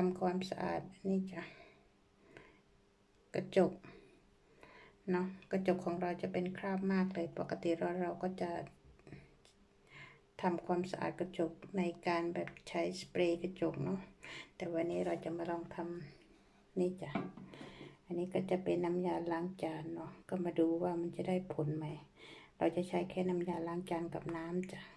ทำความสะอาดนนี่จ้ะกระจกเนาะกระจกของเราจะเป็นคราบมากเลย ปกติเราเราก็จะทำความสะอาดกระจกในการแบบใช้สเปรย์กระจกเนาะแต่วันนี้เราจะมาลองทำนี่จ้ะอันนี้ก็จะเป็นน้ำยาล้างจานเนาะก็มาดูว่ามันจะได้ผลไหม เราจะใช้แค่น้ำยาล้างจานกับน้ำจ้ะ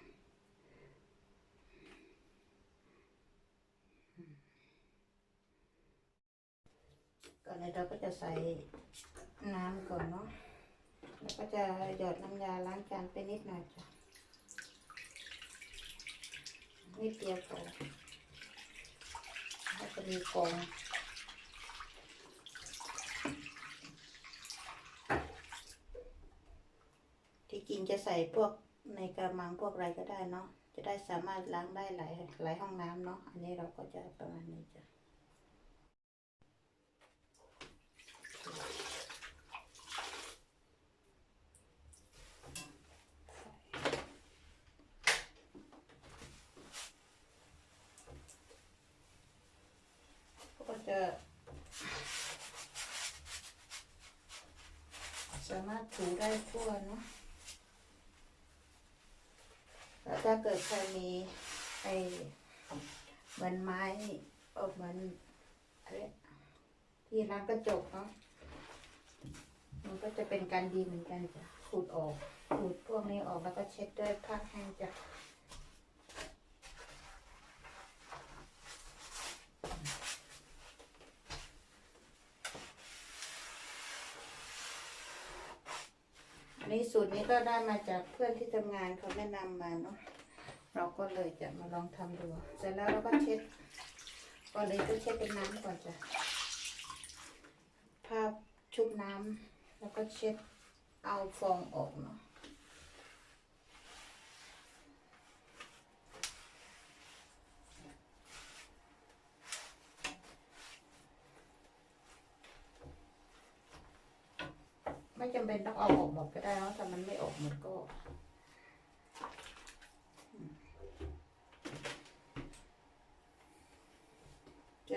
ก่อนเลยเราก็จะใส่น้ำก่อนเนาะแล้วก็จะหยดน้ำยาล้างจานไปนิดหน่อยจ้ะนิดเดียวพอแล้วก็มีฟองที่จริงจะใส่พวกในกระมังพวกอะไรก็ได้เนาะจะได้สามารถล้างได้หลายหลายห้องน้ำเนาะอันนี้เราก็จะประมาณนี้จ้ะ ก็จะ สามาร ถูได้ทั่วเนาะแล้วถ้าเกิดใครมีไอ้เหมือนไม้เออเหมือนอะไรที่ร้านกระจกเนาะมันก็จะเป็นการดีเหมือนกันจ้ะขูดออกขูดพวกนี้ออกแล้วก็เช็ดด้วยผ้าแห้งจ้ะ นนี้สูตรนี้ก็ได้มาจากเพื่อนที่ทำงานเขาแนะนำมาเนาะเราก็เลยจะมาลองทำดู เสร็จแล้วเราก็เช็ดก่อนเลยก็เช็ดเป็นน้ำก่อนจ้ะผ้าชุบน้ำแล้วก็เช็ดเอาฟองออกเนาะ ไม่จำเป็นต้องเอาออกหมดก็ได้เนอะถ้ามันไม่ออกหมดก็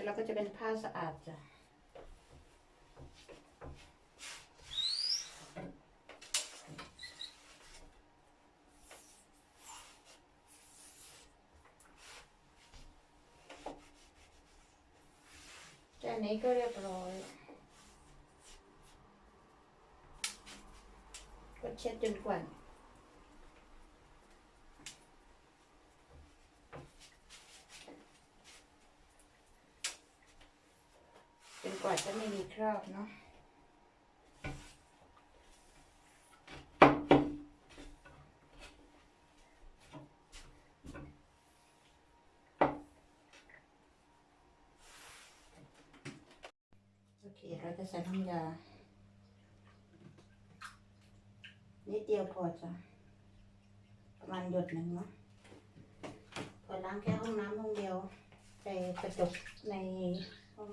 เดี๋ยวก็จะเป็นผ้าสะอาดจ้ะแค่นี้ก็เรียบร้อย ก็เช็ดจนกว่าจนก ว่าจะไม่มีคราบเนาะโอเคเราจะใส่น้ำยานิดเดียวพอจ้ะประมาณหยดหนึ่งเนาะพอล้างแค่ห้องน้ำห้องเดียวไปกระจกในห้อง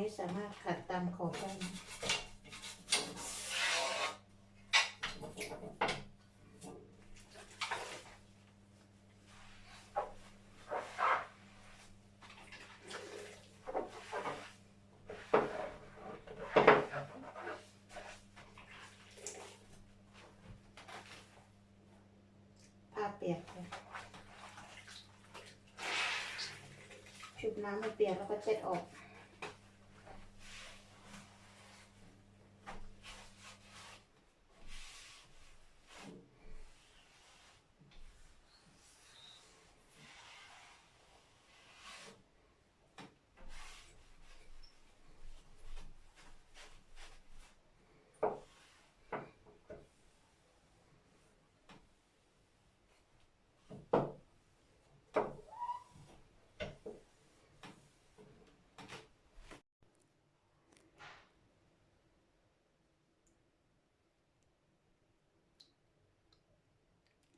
นี้สามารถขัดตามขอบได้นะผ้าเปียกชุบน้ำให้เปียกแล้วก็เช็ดออก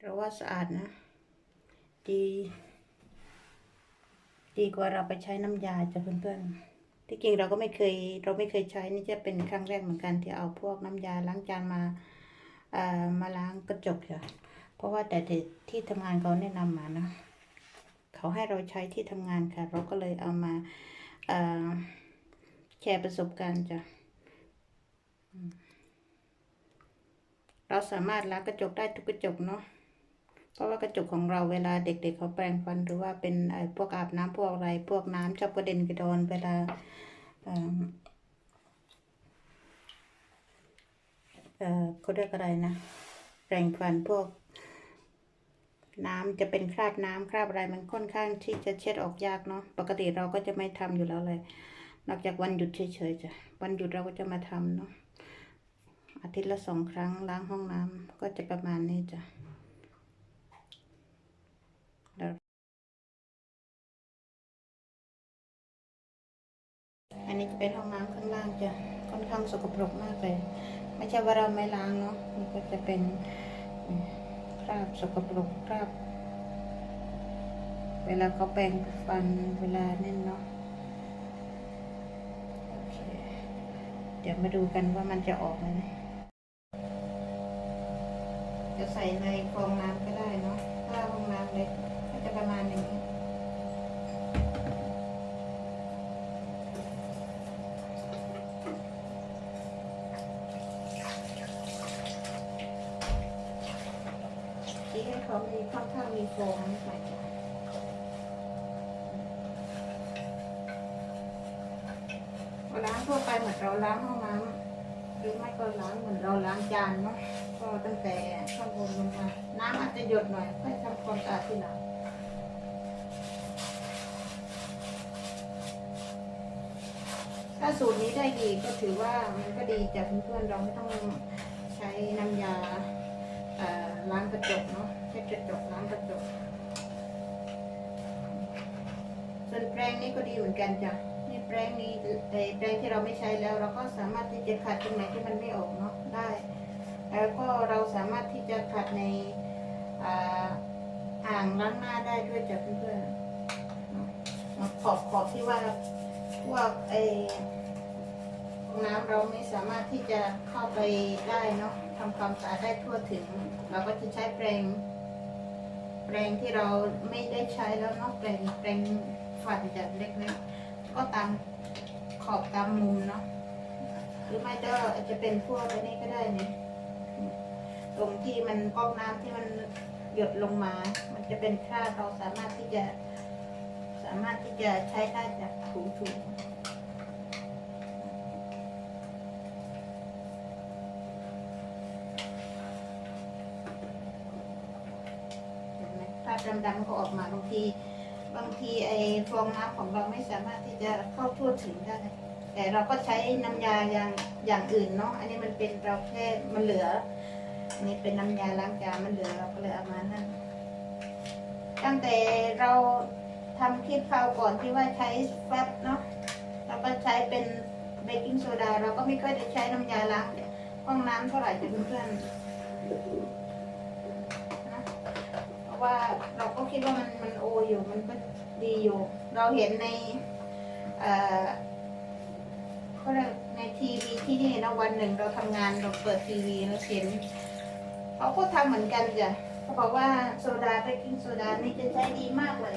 เราว่าสะอาดนะ ดี ดีกว่าเราไปใช้น้ำยาจ้ะเพื่อนๆ ที่จริงเราก็ไม่เคย เราไม่เคยใช้นี่จะเป็นครั้งแรกเหมือนกันที่เอาพวกน้ำยาล้างจานมาเอ่อมาล้างกระจกค่ะเพราะว่าแต่ที่ที่ทำงานเขาแนะนำมานะเขาให้เราใช้ที่ทำงานค่ะ เราก็เลยเอามาเอ่อแชร์ประสบการณ์จ้ะเราสามารถล้างกระจกได้ทุกกระจกเนาะ เพราะว่ากระจกของเราเวลาเด็ก ๆ เขาแปรงฟันหรือว่าเป็นไอ้พวกอาบน้ำพวกอะไร พวกน้ำชอบกระเด็นกระดอนเวลาเอ่อเขาเรียกอะไรนะแปรงฟันพวก น้ำจะเป็นคราบน้ำคราบอะไรมันค่อนข้างที่จะเช็ดออกยากเนาะปกติเราก็จะไม่ทำอยู่แล้วเลย นอกจากวันหยุดเฉยๆจ้ะวันหยุดเราก็จะมาทำเนาะอาทิตย์ละสองครั้งล้างห้องน้ำก็จะประมาณนี้จ้ะ นนี้จะเป็นห้องน้ำข้างล่างจะค่อนข้างสกปรกมากเลย ไม่ใช่ว่าเราไม่ล้างเนาะนี่ก็จะเป็นคราบสกปรกคราบ เวลาเขาแปรงฟันเวลาเน่นเนาะเเดี๋ยวมาดูกันว่ามันจะออกไหมจะใส่ในฟองน้ำก็ได้เนาะถ้าห้องน้ำเล็กก็จะประมาณนี้ ที่ให้เขามีค่อนข้างมีโฟมนิดหน่อยจ้ะเราล้างทั่วไปเหมือนเราล้างห้องน้ำหรือไม่ก็ล้างเหมือนเราล้างจานเนาะก็ตั้งแต่ข้างบนลงมาน้ำอาจจะหยดหน่อยค่อยทำความสะอาดทีหลังถ้าสูตรนี้ได้ดีก็ถือว่ามันก็ดีจากเพื่อนๆเราไม่ต้องใช้น้ำยา ล้างกระจกเนาะใช้กระจกล้างกระจก ส่วนแปรงนี้ก็ดีเหมือนกันจ้ะนี่แปรงนี้ไอ้แปรงที่เราไม่ใช้แล้ว เราก็สามารถที่จะขัดตรงไหนที่มันไม่ออกเนาะได้ แล้วก็เราสามารถที่จะขัดในอ่างล้างหน้าได้ด้วยจ้ะเพื่อนๆขอบขอบที่ว่าพวกไอ้น้ำเราไม่สามารถที่จะเข้าไปได้เนาะทำความสะอาดได้ทั่วถึง เราก็จะใช้แปรงแปรงที่เราไม่ได้ใช้แล้วเนาะแปรงแปรงฝันจากเล็กๆก็ตามขอบตามมุมเนาะหรือไม่ก็อาจจะเป็นพวกอันนี้ก็ได้เนี่ยตรงที่มันก๊อกน้ำที่มันหยดลงมา มันจะเป็นคราบเราสามารถที่จะ สามารถที่จะใช้ได้จากถูๆ เห็นไหมคราบดำๆก็ออกมาบางที บางทีไอ้ฟองน้ำของเราไม่สามารถที่จะเข้าทั่วถึงได้ แต่เราก็ใช้น้ำยาอย่างอย่างอื่นเนาะอันนี้มันเป็นเราแค่มันเหลืออันนี้เป็นน้ำยาล้างจานมันเหลือเราก็เลยเอามานั่นตั้งแต่เราทำคลิปคราวก่อนที่ว่าใช้แฟบเนาะเราก็ใช้เป็นเบกกิ้งโซดาเราก็ไม่ค่อยได้ใช้น้ำยาล้างห้องน้ำเท่าไหร่จ้ะเพื่อนๆ ว่าเราก็คิดว่ามันมันโออยู่มันก็ดีอยู่ เราเห็นในเอ่อเขาเรียกในทีวีที่นี่นะวันหนึ่งเราทำงานเราเปิดทีวีแล้วเห็นเขาก็ทำเหมือนกันจ้ะเขาบอกว่าโซดาเบกกิ้งโซดานี่จะใช้ดีมากเลย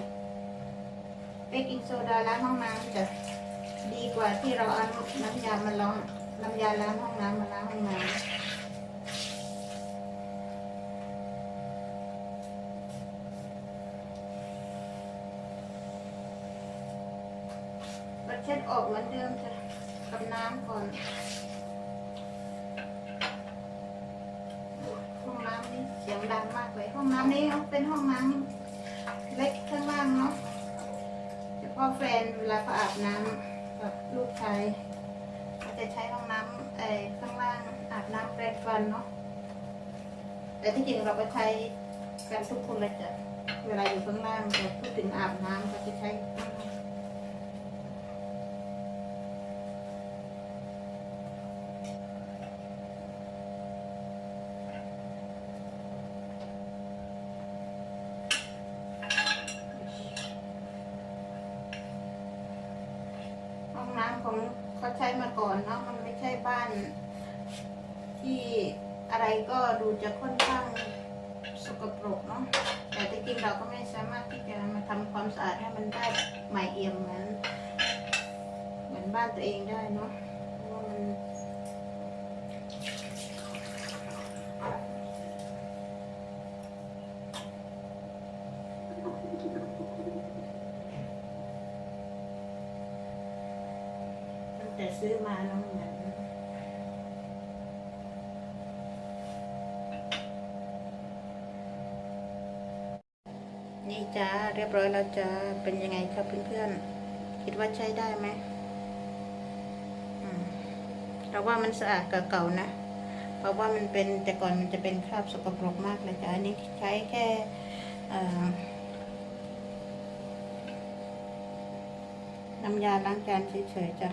เบกกิ้งโซดาล้างห้องน้ำจะดีกว่าที่เราเอาน้ำยามาล้างน้ำยาล้างห้องน้ำมาล้างห้องน้ำ เราเช็ดออกเหมือนเดิมจ้ะกับน้ำก่อนห้องน้ำนี่เสียงดังมากเลยห้องน้ำนี้เป็นห้องน้ำเล็กข้างล่างเนาะเฉพาะแฟนเวลาเขาอาบน้ำกับลูกชายเขาจะใช้ห้องน้ำไอ้ข้างล่างอาบน้ำแปรงฟันเนาะแต่ที่จริงเราก็ใช้กันทุกคนเลยจ้ะเวลาอยู่ข้างล่างแต่พูดถึงอาบน้ำก็จะใช้ข้างล่าง เของ เขาใช้มาก่อนเนาะมันไม่ใช่บ้าน ที่อะไรก็ดูจะค่อนข้างสกปรกเนาะแต่ที่จริงเราก็ไม่สามารถที่จะมาทำความสะอาดให้มันได้ใหม่เอี่ยมเหมือนเหมือนบ้านตัวเองได้เนาะเพราะว่ามัน ตั้งแต่ ซื้อมาแล้วเหมือนนี่จ้าเรียบร้อยแล้วจ้าเป็นยังไงครับเพื่อนๆ คิดว่าใช้ได้ไหมเราว่ามันสะอาดกว่าเก่านะ เพราะว่ามันเป็นแต่ก่อนมันจะเป็นคราบสกปรกมากเลยจ้าอันนี้ใช้แค่เอน้ำยาล้างจานเฉยๆจ้ะ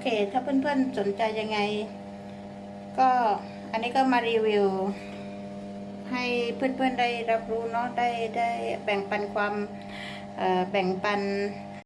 เค ถ้าเพื่อนๆสนใจยังไง ก็อันนี้ก็มารีวิว ให้เพื่อนๆได้รับรู้เนาะได้ได้แบ่งปันความแบ่งปัน